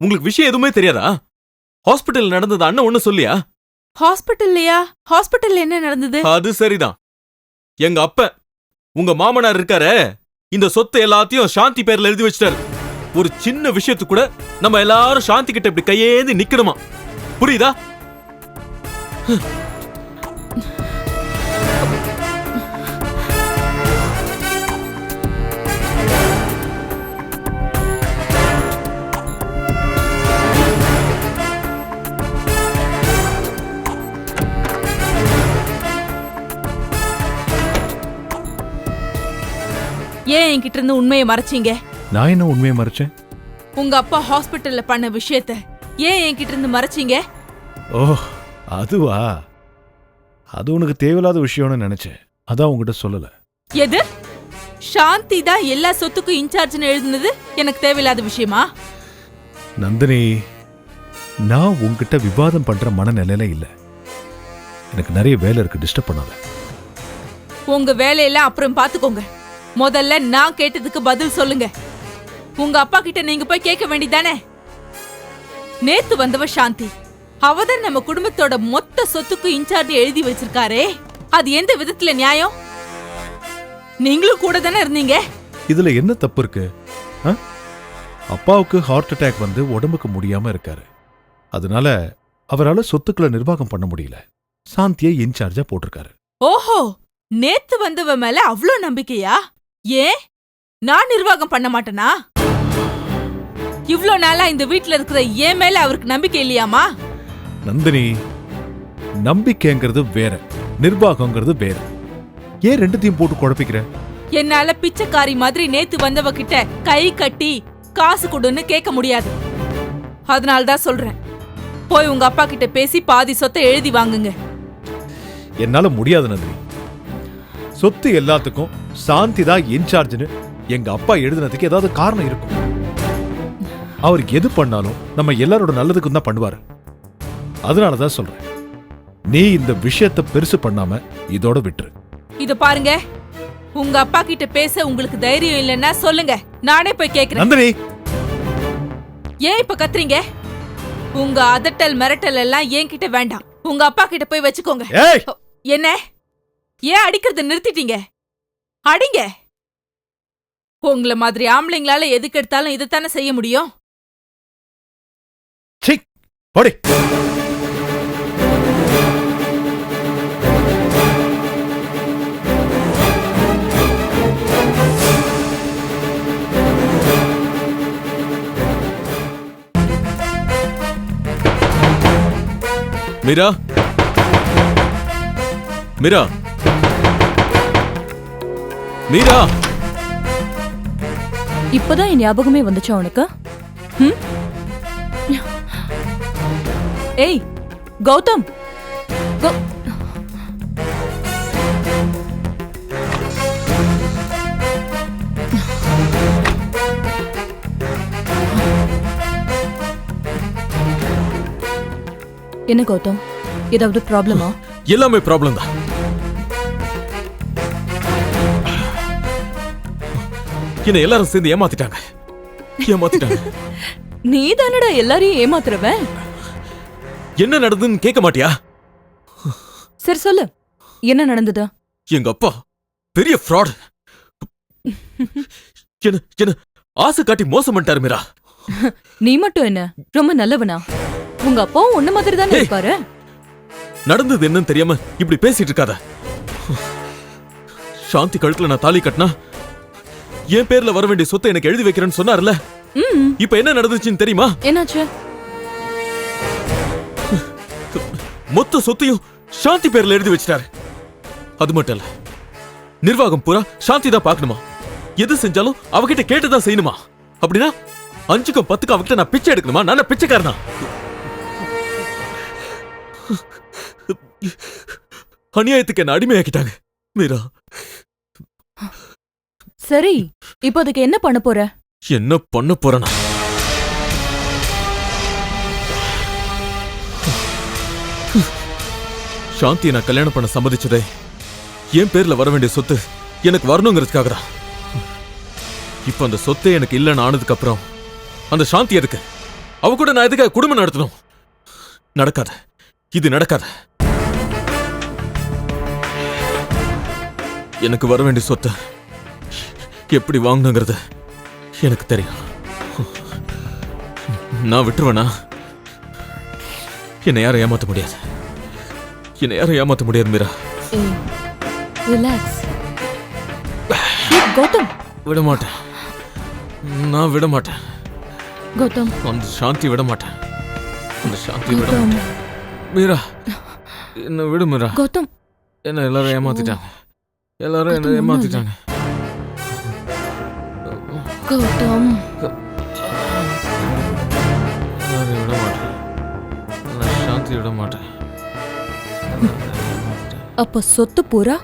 உங்களுக்கு விஷயம் எதுவுமே தெரியாதா? ஹாஸ்பிட்டல் நடந்தது அண்ணன் ஒண்ணு சொல்லியா? ஹாஸ்பிட்டல்லையா ஹாஸ்பிட்டல்ல என்ன நடந்தது? அது சரிதான். எங்க அப்ப உங்க மாமனார் இருக்காரே இந்த சொத்து எல்லாத்தையும் சாந்தி பேர்ல எழுதி வச்சிட்டாரு. ஒரு சின்ன விஷயத்துக்கு கூட நம்ம எல்லாரும் சாந்தி கிட்ட இப்படி கையேந்தி நிக்கணுமா? புரியுதா? ஏன் என்கிட்ட இருந்து உண்மையை மறைச்சீங்க? நான் என்ன உண்மையை மறைச்சேன்? உங்க அப்பா ஹாஸ்பிட்டல்ல பண்ண விஷயத்த ஏன் என்கிட்ட இருந்து மறைச்சீங்க? ஓ அதுவா? அது உனக்கு தேவையில்லாத விஷயம்னு நினைச்சேன். அதான் உங்ககிட்ட சொல்லல. எது? சாந்தி தான் எல்லா சொத்துக்கும் இன்சார்ஜ்னு எழுதுனது எனக்கு தேவையில்லாத விஷயமா? நந்தினி நான் உன்கிட்ட விவாதம் பண்ற மனநிலையில இல்ல. எனக்கு நிறைய வேலை இருக்கு டிஸ்டர்ப் பண்ணாத. உங்க வேலையெல்லாம் அப்புறம் பாத்துக்கோங்க. முதல்ல நான் கேட்டதுக்கு பதில் சொல்லுங்க. உங்க அப்பா கிட்ட நீங்க போய் கேட்க வேண்டியதானே? நேத்து வந்தவ சாந்தி அவதான் நம்ம குடும்பத்தோட மொத்த சொத்துக்கு இன்சார்ஜ் எழுதி வச்சிருக்காரே. அது எந்த விதத்துல நியாயம்? நீங்களும் கூட தானே இருந்தீங்க? இதுல என்ன தப்பு இருக்கு? ஆ? அப்பாவுக்கு ஹார்ட் அட்டாக் வந்து உடம்புக்கு முடியாம இருக்காரு. அதனால அவரால சொத்துக்களை நிர்வாகம் பண்ண முடியல. சாந்தியை இன்சார்ஜா போட்டிருக்காரு. ஓஹோ நேத்து வந்தவ மேல அவ்ளோ நம்பிக்கையா? ஏன்? நான் நிர்வாகம் பண்ண மாட்டேனா? இவ்ளோ நாளா இந்த வீட்ல இருக்கிற ஏன் மேல அவருக்கு நம்பிக்கை இல்லையாமா? நந்தினி நம்பிக்கைங்கிறது வேற நிர்வாகங்கிறது வேற. ஏன் ரெண்டுத்தையும் போட்டு குழப்பிக்கிற? என்னால பிச்சைக்காரி மாதிரி நேத்து வந்தவ கிட்ட கை கட்டி காசு கொடுன்னு கேட்க முடியாது. அதனால தான் சொல்றேன். போய் உங்க அப்பா கிட்ட பேசி பாதி சொத்தை எழுதி வாங்குங்க. என்னால முடியாது நந்தினி. சொத்து எல்லாத்துக்கும் சாந்தி தான் இன்சார்ஜ்னு எங்க அப்பா எழுதுனதுக்கு ஏதாவது காரணம் இருக்கும். அவர் எது பண்ணாலும் நம்ம எல்லாரோட நல்லதுக்கும் தான் பண்ணுவாரு. அதனால தான் சொல்றேன். நீ இந்த விஷயத்தை பெருசு பண்ணாம இதோட விட்டுரு. இத பாருங்க. உங்க அப்பா கிட்ட பேச உங்களுக்கு தைரியம் இல்லைன்னா சொல்லுங்க. நானே போய் கேக்குறேன். நந்தினி! ஏன் இப்ப கத்துறீங்க? உங்க அதட்டல் மிரட்டல் எல்லாம் என்கிட்ட வேண்டாம். உங்க அப்பா கிட்ட போய் வச்சுக்கோங்க. ஏய்! என்ன? ஏன் அடிக்கிறத நிறுத்திட்டீங்க? அடிங்க! உங்கள மாதிரி ஆம்பளைங்களால எதுக்கு எடுத்தாலும் இதைத்தானே செய்ய முடியும்? போடி மீரா? மீரா? மீரா இப்பதான் என் ஞாபகமே வந்துச்சா உனக்கு? ஏய் கௌதம். என்ன கௌதம்? ஏதாவது ப்ராப்ளமா எல்லாமே ப்ராப்ளம் தான். என்ன எல்லாரும் சேர்ந்து ஏமாத்திட்டாங்க. ஏமாத்திட்டாங்க. நீ தானடா எல்லாரையும் ஏமாத்துறவன் என்ன நடந்ததுன்னு கேட்க மாட்டியா? சரி சொல்லு. என்ன நடந்தது? எங்க அப்பா பெரிய ஃப்ராட் என்ன என்ன ஆசை காட்டி மோசம் பண்ணிட்டாரு மீரா. நீ மட்டும் என்ன? ரொம்ப நல்லவனா? உங்க அப்பாவும் உன்ன மாதிரி தானே. இருப்பாரு? நடந்தது என்னன்னு தெரியாம இப்படி பேசிட்டு இருக்காத. சாந்தி கழுத்துல நான் தாலி கட்டினா என் பேர்ல வர வேண்டிய சொத்தை எனக்கு எழுதி வைக்கிறேன்னு சொன்னார்ல? இப்ப என்ன நடந்துச்சுன்னு தெரியுமா? என்னாச்சு? மொத்த சொத்தையும் சாந்தி பேர்ல எழுதி வச்சிட்டாரு. அது மட்டும் இல்ல நிர்வாகம் பூரா சாந்தி தான் பார்க்கணுமா? எது செஞ்சாலும் அவகிட்ட கேட்டுதான் செய்யணுமா? அப்படின்னா அஞ்சுக்கும் பத்துக்கும் அவகிட்ட நான் பிச்சை எடுக்கணுமா? நான் பிச்சைக்காரனா? அநியாயத்துக்கு என்ன அடிமையாக்கிட்டாங்க? மீரா சரி இப்போ அதுக்கு என்ன பண்ண போற? என்ன பண்ண போறனா? சாந்தியை நான் கல்யாணம் பண்ண சம்மதிச்சதே. என் பேர்ல வர வேண்டிய சொத்து எனக்கு வரணுங்கிறதுக்காக தான் இப்ப அந்த சொத்தை எனக்கு இல்லைன்னு ஆனதுக்கு அப்புறம் அந்த சாந்தி எதுக்கு? அவ கூட நான் எதுக்காக குடும்பம் நடத்தணும்? நடக்காது. இது நடக்காது. எனக்கு வர வேண்டிய சொத்தை எப்படி வாங்கணுங்கிறது எனக்கு தெரியும். நான் விட்டுருவேனா? என்னை யாரும் ஏமாத்த முடியாது. என்னை யாரும் ஏமாத்த முடியாது மீரா. ரிலாக்ஸ் கௌதம். விட மாட்டேன் நான் விட மாட்டேன் கௌதம். அந்த சாந்தி விட மாட்டேன் அந்த சாந்தி விட மாட்டேன். மீரா என்ன விடு மீரா. கௌதம். என்ன எல்லாரும் ஏமாத்திட்டாங்க. எல்லாரும் என்ன ஏமாத்திட்டாங்க. எல்லாரையும் விட மாட்டேன். நான் சாந்தி விட மாட்டேன். அப்ப சொத்து பூரா?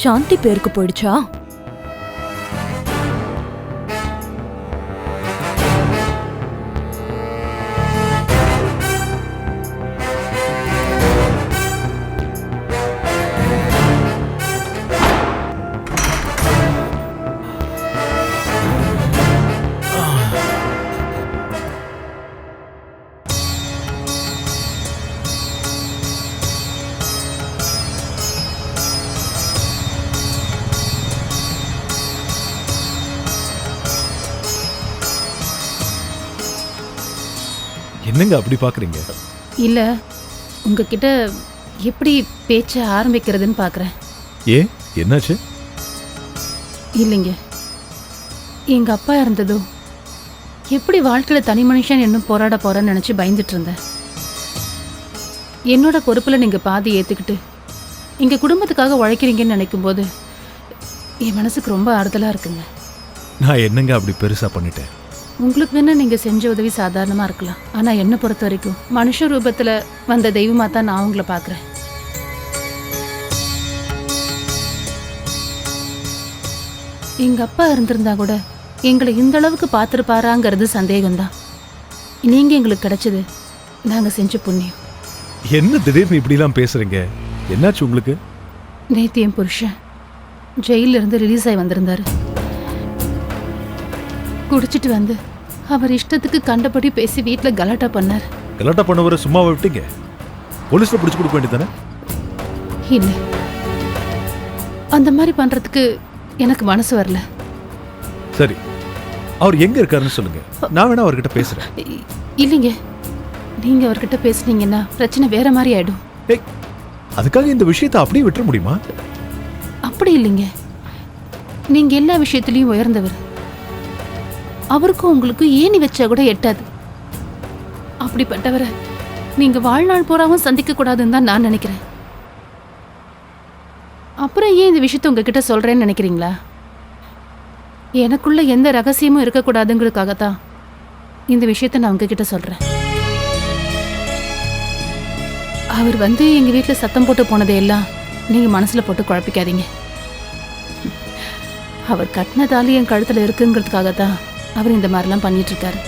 சாந்தி பேருக்கு போயிடுச்சா? என்னங்க அப்படி பாக்குறீங்க? இல்ல உங்ககிட்ட எப்படி பேச்ச ஆரம்பிக்கிறதுன்னு பார்க்குறேன் ஏன் என்னாச்சு? இல்லைங்க. எங்க அப்பா இருந்ததோ எப்படி வாழ்க்கையில தனி மனுஷன் இன்னும் போராட போறேன்னு நினைச்சு பயந்துட்டு இருந்தேன். என்னோட பொறுப்புல நீங்க பாதி ஏத்துக்கிட்டு எங்க குடும்பத்துக்காக உழைக்கிறீங்கன்னு நினைக்கும் போது என் மனசுக்கு ரொம்ப ஆறுதலா இருக்குங்க. நான் என்னங்க அப்படி பெருசா பண்ணிட்டேன்? உங்களுக்கு வேணா நீங்க செஞ்ச உதவி சாதாரணமா இருக்கலாம். ஆனா என்னை பொறுத்த வரைக்கும் மனுஷ ரூபத்துல வந்த தெய்வமா தான் நான் உங்களை பார்க்கறேன். எங்க அப்பா இருந்திருந்தா கூட எங்களை இந்த அளவுக்கு பார்த்துருப்பாராங்கிறது சந்தேகம்தான். நீங்க எங்களுக்கு கிடைச்சது நாங்க செஞ்ச புண்ணியம். என்ன திடீர்னு இப்படிலாம் பேசுறீங்க? என்னாச்சு உங்களுக்கு? நேத்து என் புருஷன் ஜெயில இருந்து ரிலீஸ் ஆகி வந்திருந்தாரு. குடிச்சிட்டு வந்து அவர் இஷ்டத்துக்கு கண்டபடி பேசி வீட்ல கலாட்டா பண்ணார். கலாட்டா பண்ணவரை சும்மாவை விட்டீங்க போலீஸ்ல பிடிச்சு கொடுக்க வேண்டியதானே இல்ல. அந்த மாதிரி பண்றதுக்கு எனக்கு மனசு வரல. சரி. அவர் எங்க இருக்காருன்னு சொல்லுங்க. நான் வேணா அவர்கிட்ட பேசுறேன். இ- இல்லைங்க. நீங்க அவர்கிட்ட பேசுனீங்கன்னா பிரச்சனை வேற மாதிரி ஆயிடும். அதுக்காக இந்த விஷயத்தை அப்படியே விட்டுற முடியுமா? அப்படி இல்லைங்க. நீங்க எல்லா விஷயத்திலையும் உயர்ந்தவர். அவருக்கும் உங்களுக்கும் ஏணி வச்சா கூட எட்டாது. அப்படிப்பட்டவரை நீங்க வாழ்நாள் பூராவும் சந்திக்க கூடாதுன்னு தான் நான் நினைக்கிறேன். அப்புறம் ஏன் இந்த விஷயத்த உங்ககிட்ட சொல்றேன்னு நினைக்கிறீங்களா? எனக்குள்ள எந்த ரகசியமும் இருக்கக்கூடாதுங்கிறதுக்காகத்தான் இந்த விஷயத்தை நான் உங்ககிட்ட சொல்றேன். அவர் வந்து எங்க வீட்டில் சத்தம் போட்டு போனதையெல்லாம் நீங்க மனசுல போட்டு குழப்பிக்காதீங்க. அவர் கட்டின தாலி என் கழுத்துல இருக்குங்கிறதுக்காகத்தான் அவர் இந்த மாதிரிலாம் பண்ணிட்டு இருக்காரு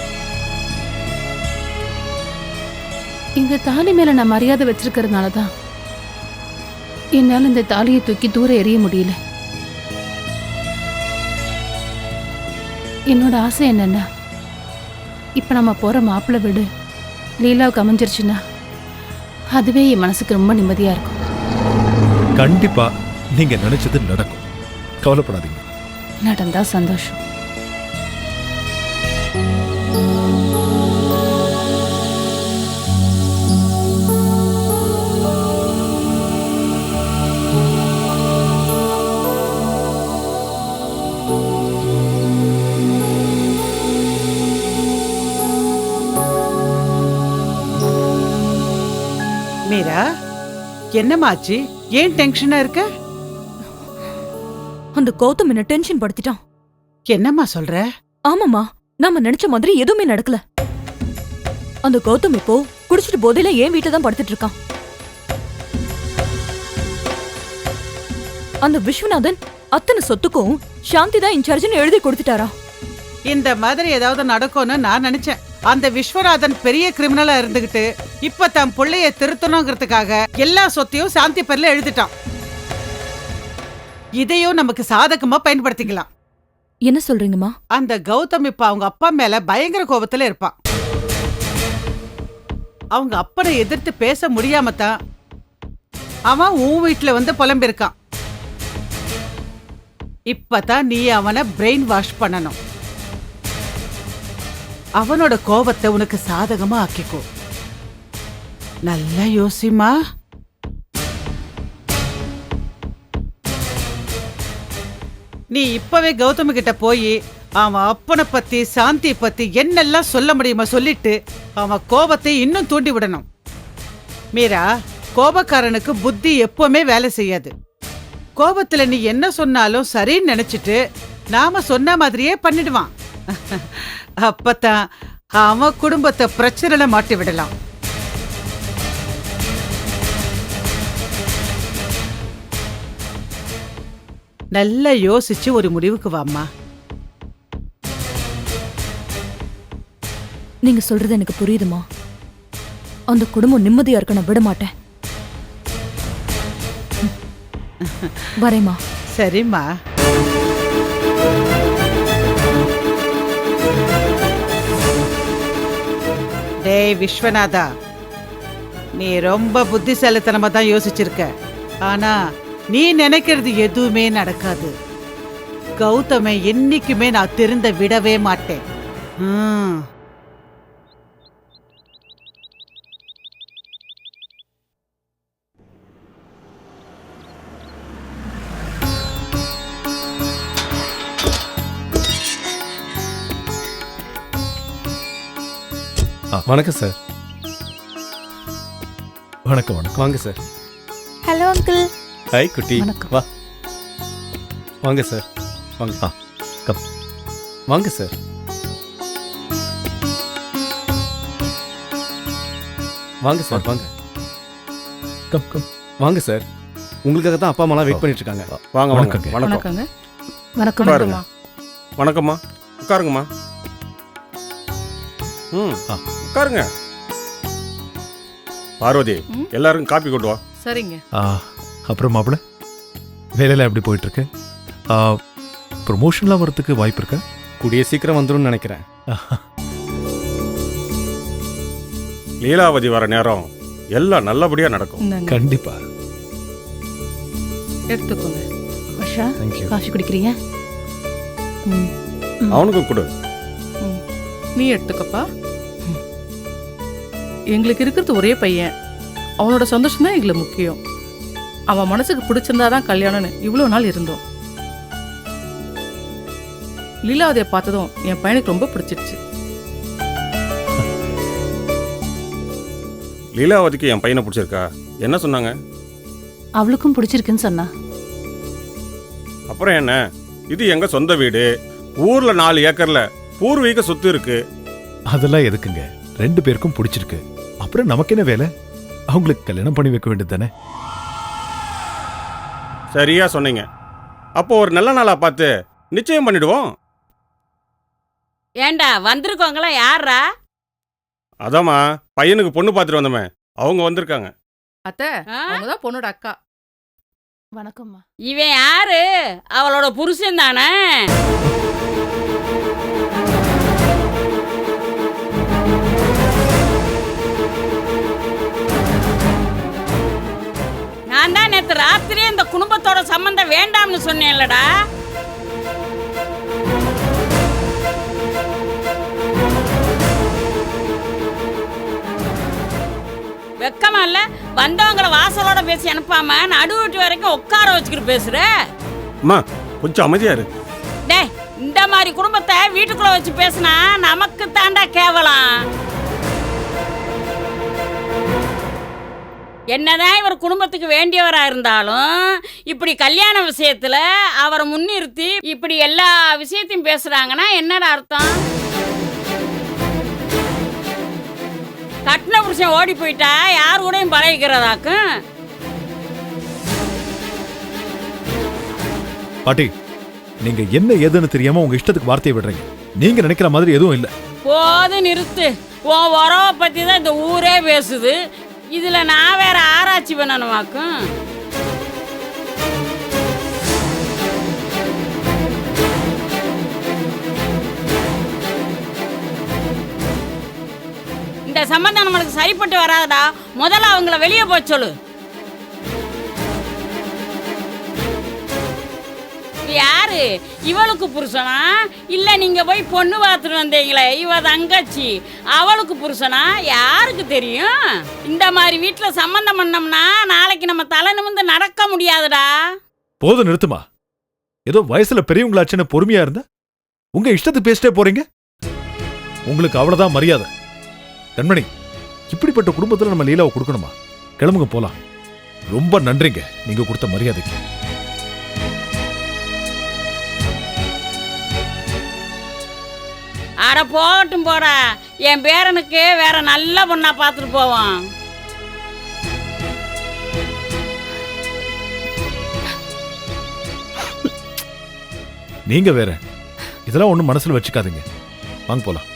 இந்த தாலி மேல நான் மரியாதை வச்சிருக்கிறதுனால தான் என்னால இந்த தாலியை தூக்கி தூர எறிய முடியல. என்னோட ஆசை என்னன்னா இப்ப நம்ம போற மாப்பிள்ளை வீடு லீலாவுக்கு அமைஞ்சிருச்சுன்னா அதுவே என் மனசுக்கு ரொம்ப நிம்மதியா இருக்கும். கண்டிப்பா நீங்க நினைச்சது நடக்கும். கவலைப்படாதீங்க. நடந்தா சந்தோஷம். மீரா என்னமாச்சு? ஏன் டென்ஷனா இருக்க? அந்த கௌதம் என்ன டென்ஷன் படுத்திட்டான். என்னம்மா சொல்ற? ஆமாமா நாம நினைச்ச மாதிரி எதுவுமே நடக்கல. அந்த கௌதம் இப்போ குடிச்சிட்டு போதையில ஏன் வீட்டுல தான் படுத்துட்டு இருக்கான். அந்த விஸ்வநாதன் அத்தனை சொத்துக்கும் சாந்தி தான் இன்சார்ஜ்னு எழுதி கொடுத்துட்டாரா? இந்த மாதிரி ஏதாவது நடக்கும்னு நான் நினைச்சேன். அந்த விஸ்வநாதன் பெரிய கிரிமினலா இருந்துகிட்டு இப்ப தன் பிள்ளைய திருத்தணுங்கிறதுக்காக எல்லா சொத்தையும் சாந்தி பேர்ல எழுதிட்டான். இதையும் நமக்கு சாதகமா பயன்படுத்திக்கலாம். என்ன சொல்றீங்கம்மா? அந்த கௌதம் இப்ப அவங்க அப்பா மேல பயங்கர கோபத்துல இருப்பான். அவங்க அப்பனை எதிர்த்து பேச முடியாம தான் அவன் உன் வீட்டுல வந்து புலம்பிருக்கான். இப்பதான் நீ அவனை பிரெயின் வாஷ் பண்ணணும். அவனோட கோபத்தை உனக்கு சாதகமா ஆக்கிக்கோ. நல்லா யோசிமா நீ இப்பவே கௌதம கிட்ட போய் அவன் அப்பனை பத்தி சாந்தி பத்தி என்னெல்லாம் சொல்ல முடியுமா சொல்லிட்டு அவன் கோபத்தை இன்னும் தூண்டி விடணும். மீரா கோபக்காரனுக்கு புத்தி எப்பவுமே வேலை செய்யாது. கோபத்துல நீ என்ன சொன்னாலும் சரின்னு நினைச்சிட்டு நாம சொன்ன மாதிரியே பண்ணிடுவான். அப்பதான் அவன் குடும்பத்தை பிரச்சனையில மாட்டி விடலாம். நல்லா யோசிச்சு ஒரு முடிவுக்கு வாம்மா. நீங்க சொல்றது எனக்கு புரியுதுமா? அந்த குடும்பம் நிம்மதியா இருக்க நான் விட மாட்டேன். வரேம்மா. சரிம்மா. டேய் விஸ்வநாதா. நீ ரொம்ப புத்திசாலித்தனமாக தான் யோசிச்சிருக்க. ஆனா நீ நினைக்கிறது எதுவுமே நடக்காது. கௌதமை என்னைக்குமே நான் திருந்த விடவே மாட்டேன். வணக்கம் சார் வணக்கம் வணக்கம். வாங்க சார் ஹலோ அங்கிள் ஹாய் குட்டி. வணக்கம். வா. வாங்க சார் வாங்க. ஆ, கம். வாங்க சார் வாங்க சார் வாங்க. கம் கம் வாங்க சார் உங்களுக்காக தான் அப்பா அம்மாலாம் வெயிட் பண்ணிட்டு இருக்காங்க வாங்க வாங்க. வணக்கங்க. வணக்கம். வணக்கங்க. வணக்கம் உட்காருங்க. வணக்கம்மா. உட்காருங்கம்மா. ம். ஆ. உட்காருங்க. பார்வதி ம்? எல்லாருக்கும் காப்பி கொண்டு வா. சரிங்க. ஆ, அப்புறம் மாப்பிள வேலையெல்லாம் எப்படி போயிட்டு இருக்கு ப்ரொமோஷன்லாம் வரதுக்கு வாய்ப்பு இருக்கா? கூடிய சீக்கிரம் வந்துரும்னு நினைக்கிறேன். லீலாவதி வர நேரம் எல்லாம் நல்லபடியா நடக்கும். இந்தாங்க. கண்டிப்பா. எடுத்துக்கோங்க. வர்ஷா தேங்க்யூ காஃபி குடிக்கிறியா ம் அவனுக்கும் கொடு. ம். நீ எடுத்துக்கப்பா. எங்களுக்கு இருக்கிறது ஒரே பையன். அவனோட சந்தோஷம் தான் எங்களுக்கு முக்கியம். அவன் மனசுக்கு பிடிச்சிருந்தாதான் கல்யாணம்னு இவ்வளோ நாள் இருந்தோம். லீலாவதியை பார்த்ததும் என் பையனுக்கு ரொம்ப பிடிச்சிருச்சு. லீலாவதிக்கு என் பையனை பிடிச்சிருக்கா? என்ன சொன்னாங்க? அவளுக்கும் பிடிச்சிருக்குன்னு சொன்னா. அப்புறம் என்ன? இது எங்க சொந்த வீடு? ஊர்ல நாலு ஏக்கர்ல பூர்வீக சொத்து இருக்கு. அதெல்லாம் எதுக்குங்க? ரெண்டு பேருக்கும் பிடிச்சிருக்கு. அப்புறம் நமக்கு என்ன வேலை? அவங்களுக்கு கல்யாணம் பண்ணி வைக்க வேண்டியது தானே? சரியா சொன்னீங்க. அப்போ ஒரு நல்ல நாளா பார்த்து நிச்சயம் பண்ணிடுவோம். ஏண்டா வந்திருக்கவங்களா யாரா அதாம்மா பையனுக்கு பொண்ணு பார்த்துட்டு வந்தோமே. அவங்க வந்திருக்காங்க. அத்தை ஆ? தான் பொண்ணோட அக்கா. வணக்கம்மா. இவன் யாரு? அவளோட புருஷன் தானே? சம்பந்தம் வேண்டாம்னு சொன்னேன்லடா. வெக்கமா இல்ல? வந்தவங்கள வாசலோட பேசி அனுப்பாம நடு வீட்டு வரைக்கும் உட்கார வச்சுக்கிட்டு பேசுற. அம்மா கொஞ்சம் அமைதியா இரு. டேய் இந்த மாதிரி குடும்பத்தை வீட்டுக்குள்ள வச்சு பேசினா நமக்கு தாண்டா கேவலம். என்னதான் இவர் குடும்பத்துக்கு வேண்டியவரா இருந்தாலும் இப்படி கல்யாண விஷயத்துல அவரை முன்னிறுத்தி இப்படி எல்லா விஷயத்தையும் பேசுறாங்கன்னா என்னடா அர்த்தம்? கட்டின புருஷன் ஓடி போயிட்டா யார் கூடயும் பழகிக்கிறதாக்கும்? பாட்டி நீங்க என்ன ஏதுன்னு தெரியாம உங்க இஷ்டத்துக்கு வார்த்தையை விடுறீங்க. நீங்க நினைக்கிற மாதிரி எதுவும் இல்ல. போது நிறுத்து. உன் உறவை பற்றி தான் இந்த ஊரே பேசுது. இதில் நான் வேற ஆராய்ச்சி பண்ணணுமாக்கும்? இந்த இந்த சம்பந்தம் நம்மளுக்கு சரிப்பட்டு வராதுடா. முதல்ல அவங்கள வெளியே போய் சொல்லு. யாரு? இவளுக்கு புருஷனா? இல்லை நீங்கள் போய் பொண்ணு பார்த்துட்டு வந்தீங்களே இவ தங்கச்சி. அவளுக்கு புருஷனா? யாருக்கு தெரியும்? இந்த மாதிரி வீட்டில் சம்மந்தம் பண்ணோம்னா நாளைக்கு நம்ம தலை நிமிந்து நடக்க முடியாதுடா. போதும் நிறுத்துமா? ஏதோ வயசுல பெரியவங்களாச்சுன்னு பொறுமையா இருந்த? உங்க இஷ்டத்துக்கு பேசிட்டே போறீங்க? உங்களுக்கு அவ்வளவுதான் மரியாதை. கண்மணி இப்படிப்பட்ட குடும்பத்தில் நம்ம லீலாவை கொடுக்கணுமா? கிளம்புங்க போலாம். ரொம்ப நன்றிங்க நீங்க கொடுத்த மரியாதைக்கு. அட போகட்டும் போடா என் பேரனுக்கு வேற நல்ல பொண்ணா பார்த்துட்டு போவோம் நீங்க வேற. இதெல்லாம் ஒன்றும் மனசில் வச்சுக்காதீங்க. வாங்க போலாம்.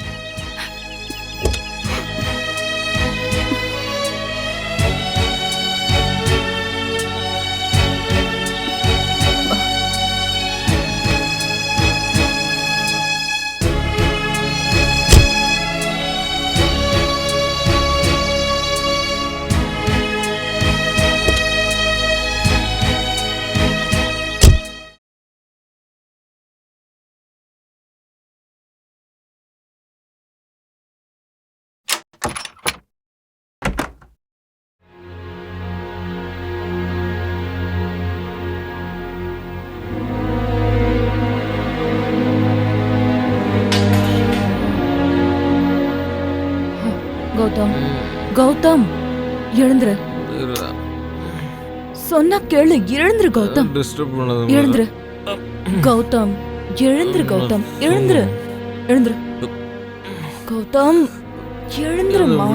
கௌதம். எழுந்துரு. சொன்னா கேளு எழுந்துரு கௌதம். எழுந்துரு. கௌதம் எழுந்துரு கௌதம் எழுந்துரு. எழுந்துரு. கௌதம் எழுந்துருமா?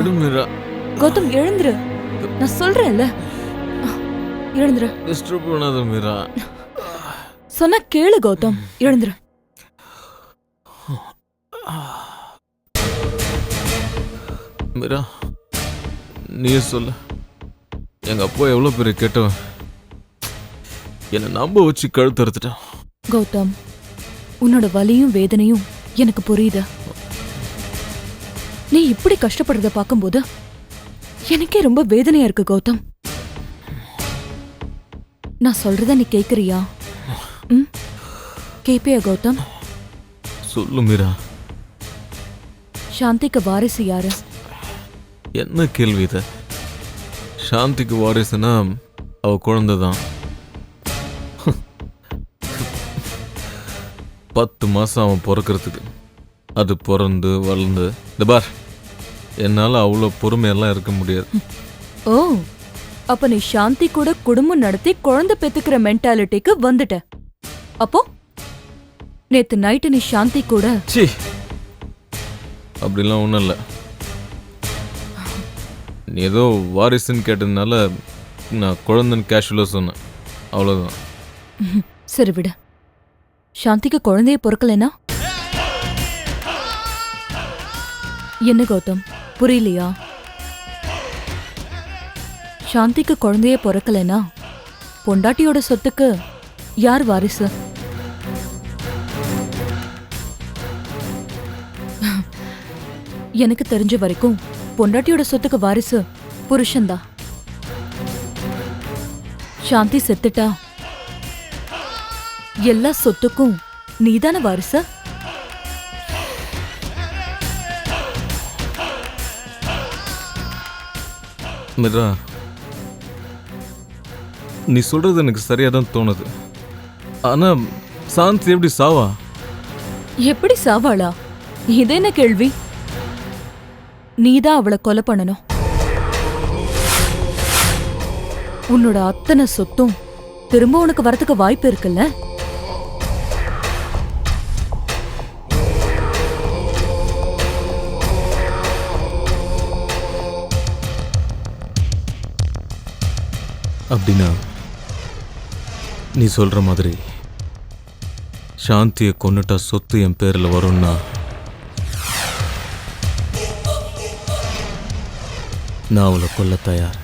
கௌதம் எழுந்துரு. நான் சொல்றேன்ல. எழுந்துரு. டிஸ்டர்ப் பண்ணாத மீரா. சொன்னா கேளு கௌதம். எழுந்துரு. மீரா. நீ சொல்லு. எங்க அப்பா எவ்வளவு பெரிய கேட்டவன்? என்னை நம்ப வச்சு கழுத்து அறுத்துட்டான் கௌதம் உன்னோட வலியும் வேதனையும் எனக்கு புரியுது. நீ இப்படி கஷ்டப்படுறத பார்க்கும்போது எனக்கே ரொம்ப வேதனையா இருக்கு கௌதம். நான் சொல்றத நீ கேக்குறியா? ம்? கேப்பியா கௌதம்? சொல்லு மீரா. சாந்திக்கு வாரிசு யாரு? என்ன கேள்வி இது? சாந்திக்கு வாரிசுனா அவ குழந்தை தான் பத்து மாசம் அவன் பிறக்கிறதுக்கு. அது பிறந்து வளர்ந்து. இந்த பார் என்னால் அவ்வளோ பொறுமையெல்லாம் இருக்க முடியாது. ஓ அப்ப நீ சாந்தி கூட குடும்பம் நடத்தி குழந்தை பெத்துக்கிற மென்டாலிட்டிக்கு வந்துட்ட. அப்போ நேத்து நைட்டு நீ சாந்தி கூட சி அப்படிலாம் ஒன்றும் இல்லை. நீ ஏதோ வாரிசுன்னு கேட்டதுனால நான் குழந்தைன்னு கேஷுவலாக சொன்னேன். அவ்வளோதான் சரி விடு. சாந்திக்கு குழந்தைய பொறுக்கலைனா என்ன கௌதம்? புரியலையா? சாந்திக்கு குழந்தைய பொறக்கலைனா பொண்டாட்டியோட சொத்துக்கு யார் வாரிசு? எனக்கு தெரிஞ்ச வரைக்கும் பொண்டாட்டியோட சொத்துக்கு வாரிசு புருஷன்தான் சாந்தி செத்துட்டா? எல்லா சொத்துக்கும் நீதான வாரிசு? மிரா நீ சொல்றது எனக்கு சரியா தான் தோணுது. ஆனா சாந்தி எப்படி சாவா? எப்படி சாவாளா? இது என்ன கேள்வி? நீதான் அவளை கொலை பண்ணணும். உன்னோட அத்தனை சொத்தும் திரும்ப உனக்கு வரதுக்கு வாய்ப்பு இருக்குல்ல? அப்படின்னா நீ சொல்ற மாதிரி சாந்தியை கொண்டுட்டா சொத்து என் பேர்ல வரும்னா நான் அவளை கொல்ல தயார்.